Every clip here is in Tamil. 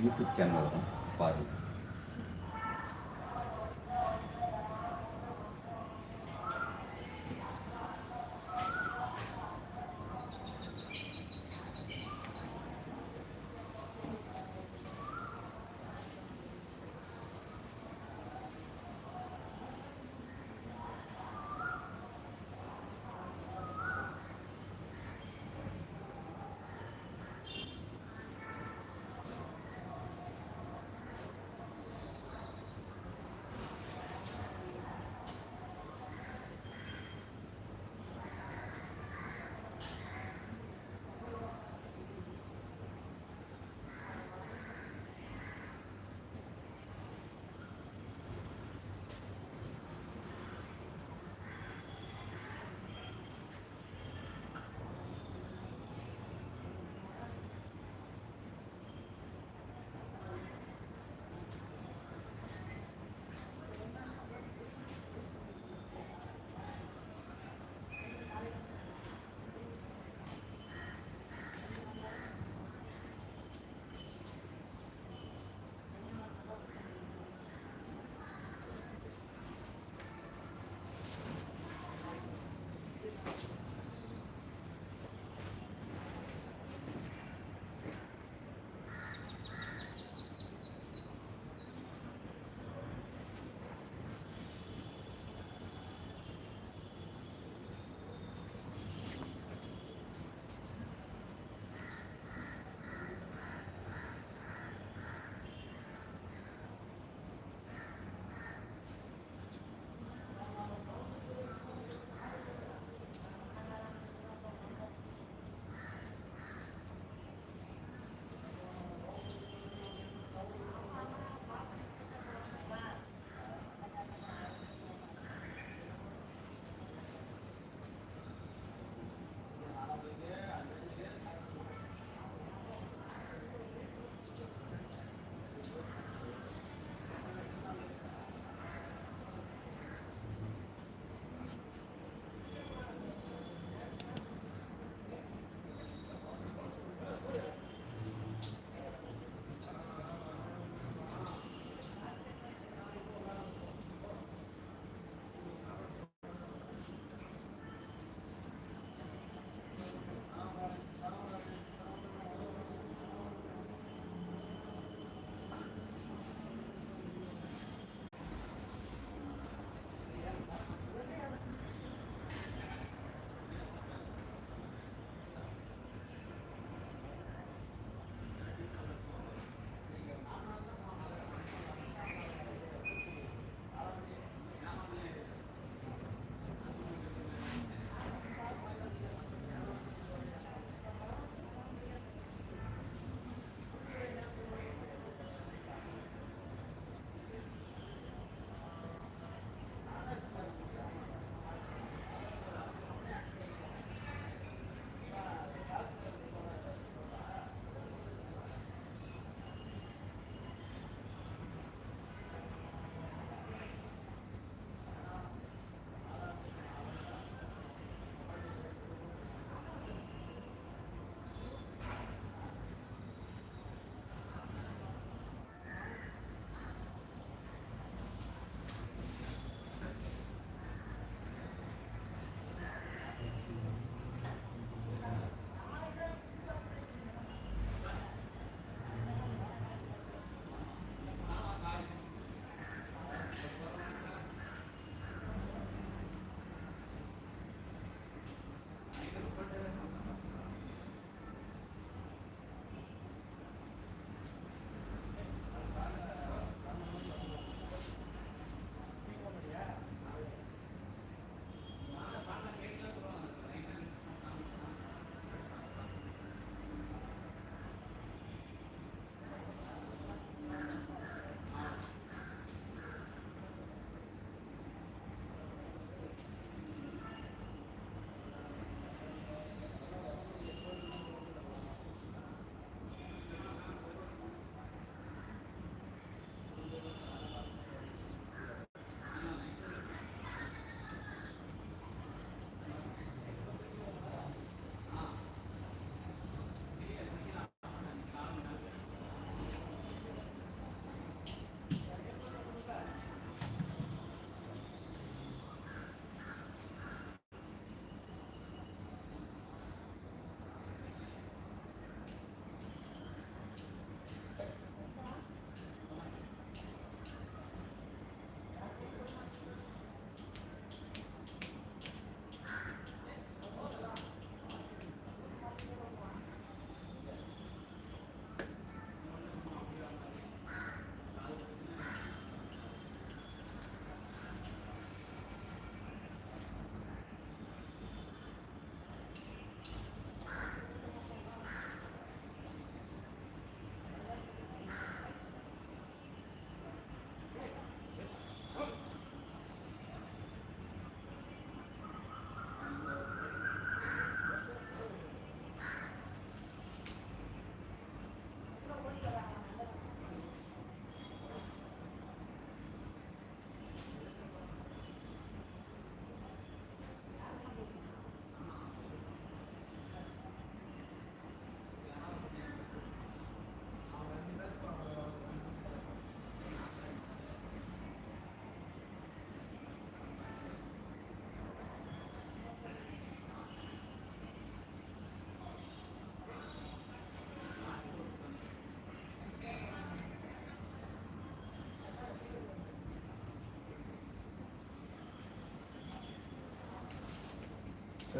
யூடியூப் சேனல் வரும் பாருங்கள்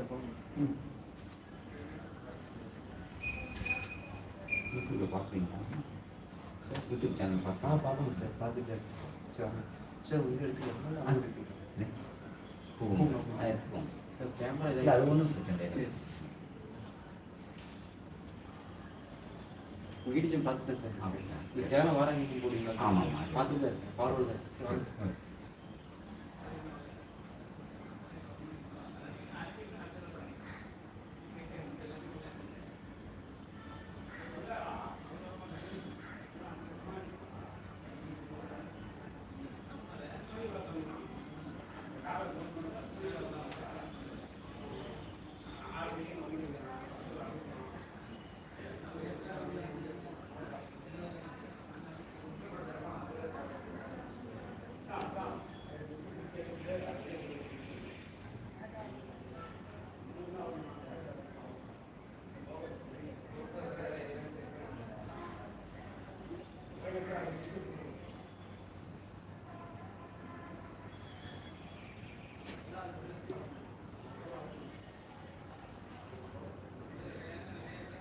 சார் யூடியூப்பில் பார்க்குறீங்களா சார் யூடியூப் சேனல் பார்க்கலாம் பார்ப்போங்க சார் பார்த்துட்டு சரி. சார் உயிர் எடுத்துக்கலாம். போகும் அது இருக்கும் சார் கேமரா இல்லை அது ஒன்றும் பிரச்சனை உங்கள் வீட்டு பார்த்துட்டேன் சார் அப்படிங்களா? இந்த சேலம் வாராங்க போடுவீங்களா ஆமாம், ஆமாம். பார்த்துட்டு தான் இருக்கேன் ஃபார்வர்டு தான்